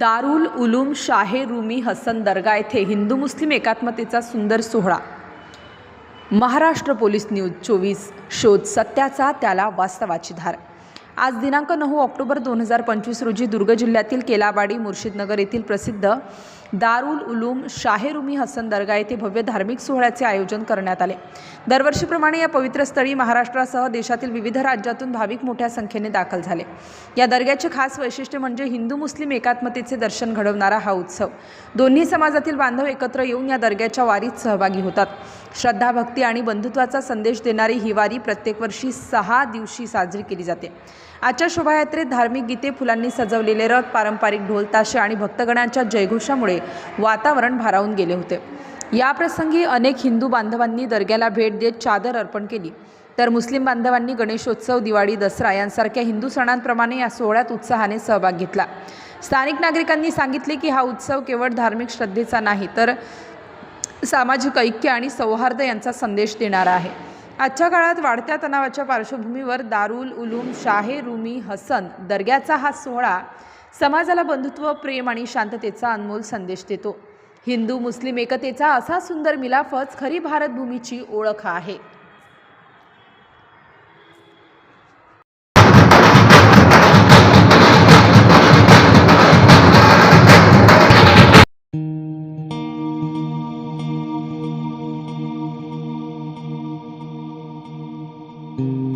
दारुल उलूम शाहे रुमी हसन दर्गा येथे हिंदू मुस्लिम एकात्मतेचा सुंदर सोहळा. महाराष्ट्र पोलीस न्यूज चोवीस शोध सत्याचा त्याला वास्तवाची धार. आज दिनांक नऊ ऑक्टोबर दोन हजार पंचवीस रोजी दुर्ग जिल्ह्यातील केलाबाडी मुर्शिदनगर येथील प्रसिद्ध दारुल उलूम शाहेरुमी हसन दर्गा येथे भव्य धार्मिक सोहळ्याचे आयोजन करण्यात आले. दरवर्षीप्रमाणे या पवित्र स्थळी महाराष्ट्रासह देशातील विविध राज्यातून भाविक मोठ्या संख्येने दाखल झाले. या दर्ग्याचे खास वैशिष्ट्य म्हणजे हिंदू मुस्लिम एकात्मतेचे दर्शन घडवणारा हा उत्सव. दोन्ही समाजातील बांधव एकत्र येऊन या दर्ग्याच्या वारीत सहभागी होतात. श्रद्धा भक्ती आणि बंधुत्वाचा संदेश देणारी ही वारी प्रत्येक वर्षी सहा दिवशी साजरी केली जाते. आजच्या शोभायात्रेत धार्मिक गीते फुलांनी सजवलेले रथ पारंपरिक ढोल ताशे आणि भक्तगणांच्या जयघोषामुळे वातावरण भारावून गेले होते. याप्रसंगी अनेक हिंदू बांधवांनी दर्ग्याला भेट देत चादर अर्पण केली. तर मुस्लिम बांधवांनी गणेशोत्सव दिवाळी दसरा यांसारख्या हिंदू सणांप्रमाणे या सोहळ्यात उत्साहाने सहभाग घेतला. स्थानिक नागरिकांनी सांगितले की हा उत्सव केवळ धार्मिक श्रद्धेचा नाही तर सामाजिक ऐक्य आणि सौहार्द यांचा संदेश देणारा आहे. आजच्या काळात वाढत्या तणावाच्या पार्श्वभूमीवर दारुल उलूम शाहे रुमी हसन दर्ग्याचा हा सोहळा समाजाला बंधुत्व प्रेम आणि शांततेचा अनमोल संदेश देतो हिंदू मुस्लिम एकतेचा असा सुंदर मिलाफच खरी भारतभूमीची ओळख आहे thank mm -hmm. you